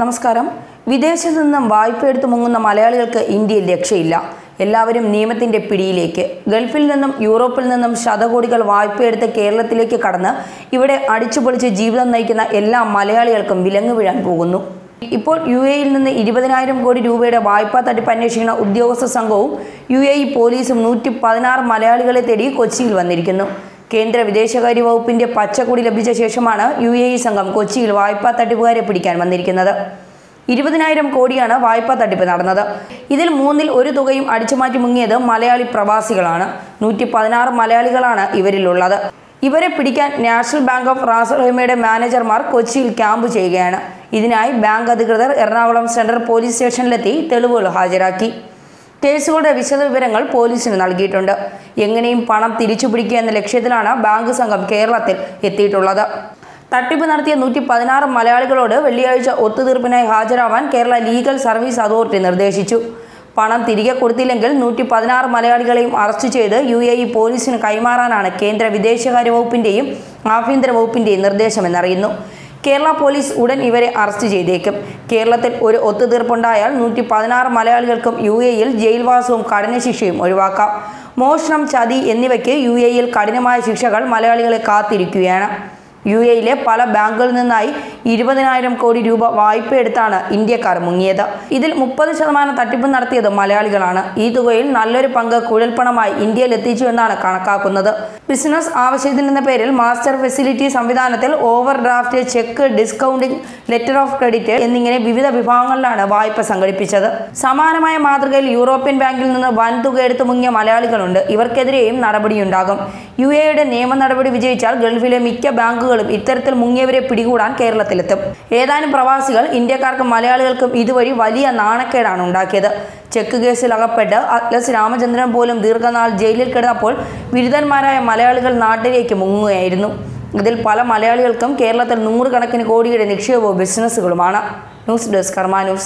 നമസ്കാരം. വിദേശത്തു നിന്നും വായ്പ എടുത്തു മുങ്ങുന്ന മലയാളികൾക്ക് ഇന്ത്യയിൽ രക്ഷയില്ല. എല്ലാവരും നിയമത്തിന്റെ പിടിയിലേക്ക്. ഗൾഫിൽ നിന്നും യൂറോപ്പിൽ നിന്നും ശതകോടികൾ വായ്പയെടുത്ത് കേരളത്തിലേക്ക് കടന്ന് ഇവിടെ അടിച്ചുപൊളിച്ച് ജീവിതം നയിക്കുന്ന എല്ലാ മലയാളികൾക്കും വിലങ്ങ് വീഴാൻ പോകുന്നു. ഇപ്പോൾ യു എയിൽ നിന്ന് ഇരുപതിനായിരം കോടി രൂപയുടെ വായ്പാ തട്ടിപ്പ് അന്വേഷിക്കുന്ന ഉദ്യോഗസ്ഥ സംഘവും യു എ പോലീസും നൂറ്റി പതിനാറ് മലയാളികളെ തേടി കൊച്ചിയിൽ വന്നിരിക്കുന്നു. കേന്ദ്ര വിദേശകാര്യ വകുപ്പിന്റെ പച്ചക്കൊടി ലഭിച്ച ശേഷമാണ് യു എ ഇ സംഘം കൊച്ചിയിൽ വായ്പാ തട്ടിപ്പുകാരെ പിടിക്കാൻ വന്നിരിക്കുന്നത്. ഇരുപതിനായിരം കോടിയാണ് വായ്പാ തട്ടിപ്പ് നടന്നത്. ഇതിൽ മൂന്നിൽ ഒരു തുകയും അടിച്ചുമാറ്റി മുങ്ങിയത് മലയാളി പ്രവാസികളാണ്. നൂറ്റി പതിനാറ് മലയാളികളാണ് ഇവരിലുള്ളത്. ഇവരെ പിടിക്കാൻ നാഷണൽ ബാങ്ക് ഓഫ് റാസൽഹൈമയുടെ മാനേജർമാർ കൊച്ചിയിൽ ക്യാമ്പ് ചെയ്യുകയാണ്. ഇതിനായി ബാങ്ക് അധികൃതർ എറണാകുളം സെൻട്രൽ പോലീസ് സ്റ്റേഷനിലെത്തി തെളിവുകൾ ഹാജരാക്കി. കേസുകളുടെ വിശദവിവരങ്ങൾ പോലീസിന് നൽകിയിട്ടുണ്ട്. എങ്ങനെയും പണം തിരിച്ചു പിടിക്കുക എന്ന ലക്ഷ്യത്തിലാണ് ബാങ്ക് സംഘം കേരളത്തിൽ എത്തിയിട്ടുള്ളത്. തട്ടിപ്പ് നടത്തിയ നൂറ്റി പതിനാറ് മലയാളികളോട് വെള്ളിയാഴ്ച ഒത്തുതീർപ്പിനായി ഹാജരാവാൻ കേരള ലീഗൽ സർവീസ് അതോറിറ്റി നിർദ്ദേശിച്ചു. പണം തിരികെ കൊടുത്തില്ലെങ്കിൽ നൂറ്റി പതിനാറ് മലയാളികളെയും അറസ്റ്റ് ചെയ്ത് യു എ ഇ പോലീസിന് കൈമാറാനാണ് കേന്ദ്ര വിദേശകാര്യ വകുപ്പിന്റെയും ആഭ്യന്തര വകുപ്പിന്റെയും നിർദ്ദേശമെന്നറിയുന്നു. കേരള പോലീസ് ഉടൻ ഇവരെ അറസ്റ്റ് ചെയ്തേക്കും. കേരളത്തിൽ ഒരു ഒത്തുതീർപ്പുണ്ടായാൽ നൂറ്റി പതിനാറ് മലയാളികൾക്കും യു എയിൽ ജയിൽവാസവും കഠിനശിക്ഷയും ഒഴിവാക്കാം. മോഷണം ചതി എന്നിവയ്ക്ക് യു എയിൽ കഠിനമായ ശിക്ഷകൾ മലയാളികളെ കാത്തിരിക്കുകയാണ്. യു എയിലെ പല ബാങ്കുകളിൽ നിന്നായി ഇരുപതിനായിരം കോടി രൂപ വായ്പ എടുത്താണ് ഇന്ത്യക്കാർ മുങ്ങിയത്. ഇതിൽ മുപ്പത് ശതമാനം തട്ടിപ്പ് നടത്തിയത് മലയാളികളാണ്. ഈ തുകയിൽ നല്ലൊരു പങ്ക് കുഴൽപ്പണമായി ഇന്ത്യയിൽ എത്തിച്ചു എന്നാണ് കണക്കാക്കുന്നത്. ബിസിനസ് ആവശ്യത്തിനെന്ന പേരിൽ മാസ്റ്റർ ഫെസിലിറ്റി സംവിധാനത്തിൽ overdraft cheque discounting letter of credit എന്നിങ്ങനെ വിവിധ വിഭാഗങ്ങളിലാണ് വായ്പ സംഘടിപ്പിച്ചത്. സമാനമായ മാതൃകയിൽ യൂറോപ്യൻ ബാങ്കിൽ നിന്ന് വൻതുക എടുത്തു മുങ്ങിയ മലയാളികളുണ്ട്. ഇവർക്കെതിരെയും നടപടിയുണ്ടാകും. യു എയുടെ നിയമ നടപടി വിജയിച്ചാൽ ഗൾഫിലെ മിക്ക ബാങ്കുകളും ഇത്തരത്തിൽ മുങ്ങിയവരെ പിടികൂടാൻ കേരളത്തിലെത്തും. ഏതാനും പ്രവാസികൾ ഇന്ത്യക്കാർക്കും മലയാളികൾക്കും ഇതുവഴി വലിയ നാണക്കേടാണ് ഉണ്ടാക്കിയത്. ചെക്ക് കേസിൽ അകപ്പെട്ട് അറ്റ്ലസ് രാമചന്ദ്രൻ പോലും ദീർഘനാൾ ജയിലിൽ കിടന്നപ്പോൾ ബിരുദന്മാരായ മലയാളികൾ നാട്ടിലേക്ക് മുങ്ങുകയായിരുന്നു. ഇതിൽ പല മലയാളികൾക്കും കേരളത്തിൽ നൂറുകണക്കിന് കോടിയുടെ നിക്ഷേപവും ബിസിനസ്സുകളുമാണ്. News desk Karma news.